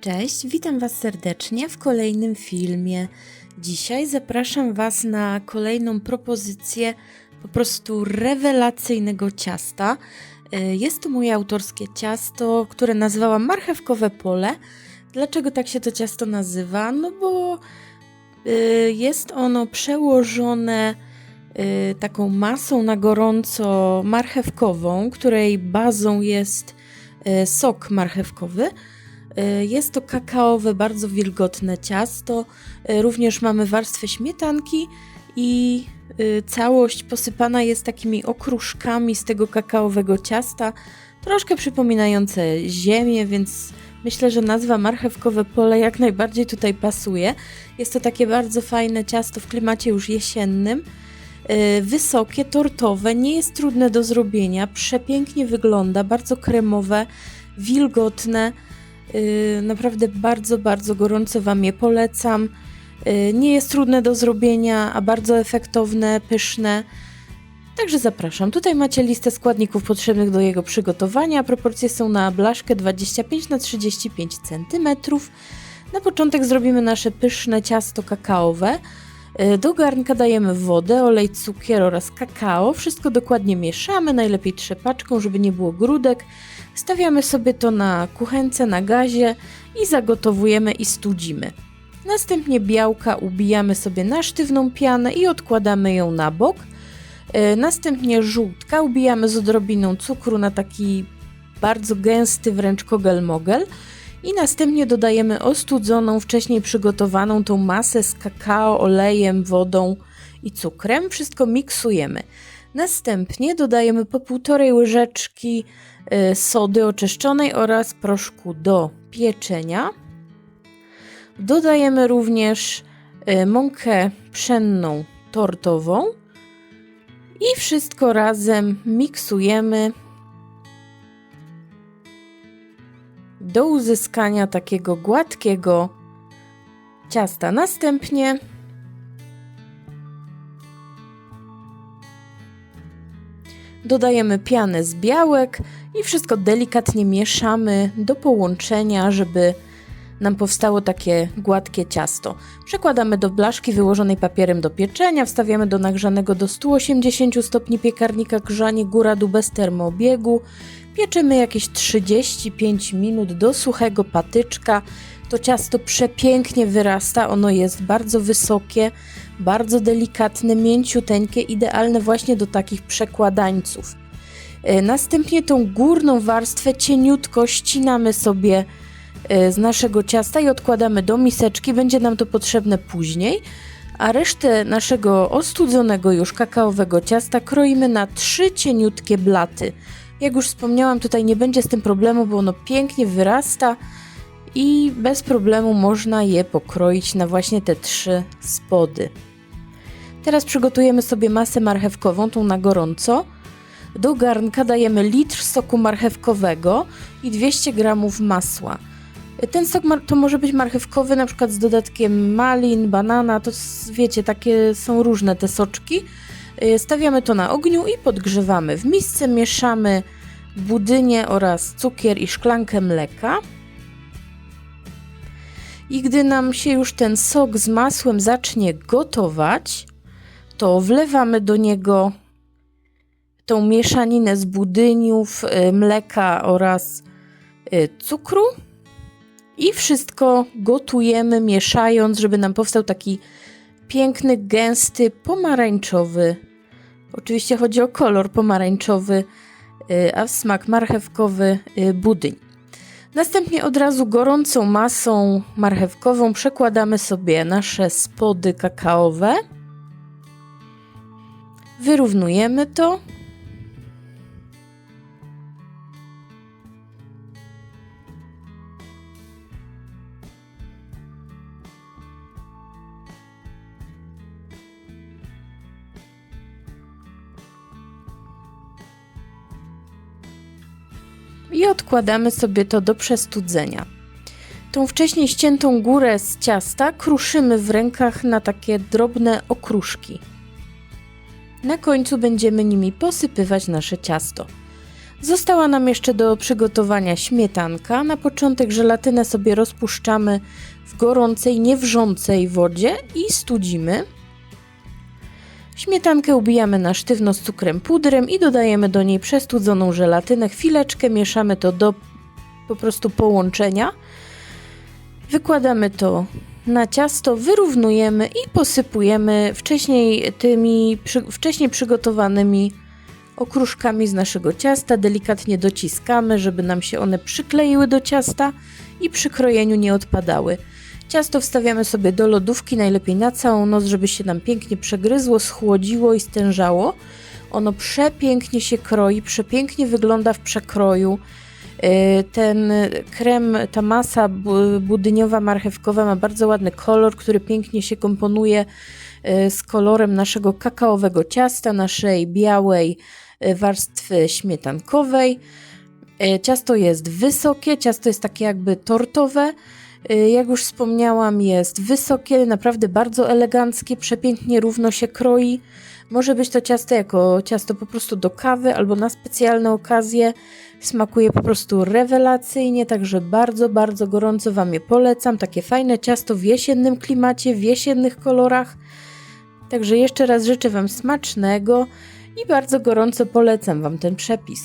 Cześć, witam Was serdecznie w kolejnym filmie. Dzisiaj zapraszam Was na kolejną propozycję po prostu rewelacyjnego ciasta. Y, Jest to moje autorskie ciasto, które nazwałam marchewkowe pole. Dlaczego tak się to ciasto nazywa? No bo y, jest ono przełożone y, taką masą na gorąco marchewkową, której bazą jest sok marchewkowy. Y, Jest to kakaowe, bardzo wilgotne ciasto. Y, Również mamy warstwę śmietanki i y, całość posypana jest takimi okruszkami z tego kakaowego ciasta, troszkę przypominające ziemię, więc myślę, że nazwa marchewkowe pole jak najbardziej tutaj pasuje. Jest to takie bardzo fajne ciasto w klimacie już jesiennym. Wysokie, tortowe, nie jest trudne do zrobienia, przepięknie wygląda, bardzo kremowe, wilgotne. Yy, Naprawdę bardzo, bardzo gorąco Wam je polecam. Yy, Nie jest trudne do zrobienia, a bardzo efektowne, pyszne. Także zapraszam. Tutaj macie listę składników potrzebnych do jego przygotowania. Proporcje są na blaszkę 25 na 35 cm. Na początek zrobimy nasze pyszne ciasto kakaowe. Yy, Do garnka dajemy wodę, olej, cukier oraz kakao. Wszystko dokładnie mieszamy, najlepiej trzepaczką, żeby nie było grudek. Stawiamy sobie to na kuchence na gazie i zagotowujemy i studzimy. Następnie białka ubijamy sobie na sztywną pianę i odkładamy ją na bok. E, Następnie żółtka ubijamy z odrobiną cukru na taki bardzo gęsty wręcz kogel-mogel. I następnie dodajemy ostudzoną, wcześniej przygotowaną tą masę z kakao, olejem, wodą i cukrem. Wszystko miksujemy. Następnie dodajemy po półtorej łyżeczki y, sody oczyszczonej oraz proszku do pieczenia. Dodajemy również y, mąkę pszenną tortową i wszystko razem miksujemy do uzyskania takiego gładkiego ciasta. Następnie Dodajemy pianę z białek i wszystko delikatnie mieszamy do połączenia, żeby nam powstało takie gładkie ciasto. Przekładamy do blaszki wyłożonej papierem do pieczenia, wstawiamy do nagrzanego do 180 stopni piekarnika grzanie góra-dół bez termoobiegu. Pieczymy jakieś 35 minut do suchego patyczka. To ciasto przepięknie wyrasta, ono jest bardzo wysokie, bardzo delikatne, mięciuteńkie, idealne właśnie do takich przekładańców. E, Następnie tą górną warstwę cieniutko ścinamy sobie z naszego ciasta i odkładamy do miseczki. Będzie nam to potrzebne później. A resztę naszego ostudzonego już kakaowego ciasta kroimy na trzy cieniutkie blaty. Jak już wspomniałam, tutaj nie będzie z tym problemu, bo ono pięknie wyrasta i bez problemu można je pokroić na właśnie te trzy spody. Teraz przygotujemy sobie masę marchewkową, tą na gorąco. Do garnka dajemy litr soku marchewkowego i 200 g masła. Ten sok to może być marchewkowy na przykład z dodatkiem malin, banana, to wiecie, takie są różne te soczki. Y, Stawiamy to na ogniu i podgrzewamy. W misce mieszamy budynię oraz cukier i szklankę mleka. I gdy nam się już ten sok z masłem zacznie gotować, to wlewamy do niego tą mieszaninę z budyniów, y, mleka oraz y, cukru i wszystko gotujemy, mieszając, żeby nam powstał taki piękny, gęsty, pomarańczowy. Oczywiście chodzi o kolor pomarańczowy, y, a smak marchewkowy y, budyń. Następnie od razu gorącą masą marchewkową przekładamy sobie nasze spody kakaowe. Wyrównujemy to. I odkładamy sobie to do przestudzenia. Tą wcześniej ściętą górę z ciasta kruszymy w rękach na takie drobne okruszki. Na końcu będziemy nimi posypywać nasze ciasto. Została nam jeszcze do przygotowania śmietanka. Na początek żelatynę sobie rozpuszczamy w gorącej, niewrzącej wodzie i studzimy. Śmietankę ubijamy na sztywno z cukrem pudrem i dodajemy do niej przestudzoną żelatynę. Chwileczkę mieszamy to do po prostu połączenia. Wykładamy to na ciasto, wyrównujemy i posypujemy wcześniej tymi przy, wcześniej przygotowanymi okruszkami z naszego ciasta. Delikatnie dociskamy, żeby nam się one przykleiły do ciasta i przy krojeniu nie odpadały. Ciasto wstawiamy sobie do lodówki, najlepiej na całą noc, żeby się nam pięknie przegryzło, schłodziło i stężało. Ono przepięknie się kroi, przepięknie wygląda w przekroju. Yy, Ten krem, ta masa bu- budyniowa, marchewkowa ma bardzo ładny kolor, który pięknie się komponuje yy, z kolorem naszego kakaowego ciasta, naszej białej yy, warstwy śmietankowej. Ciasto jest wysokie, ciasto jest takie jakby tortowe. Yy, Jak już wspomniałam, jest wysokie, naprawdę bardzo eleganckie, przepięknie równo się kroi. Może być to ciasto jako ciasto po prostu do kawy albo na specjalne okazje. Smakuje po prostu rewelacyjnie, także bardzo, bardzo gorąco Wam je polecam. Takie fajne ciasto w jesiennym klimacie, w jesiennych kolorach. Także jeszcze raz życzę Wam smacznego i bardzo gorąco polecam Wam ten przepis.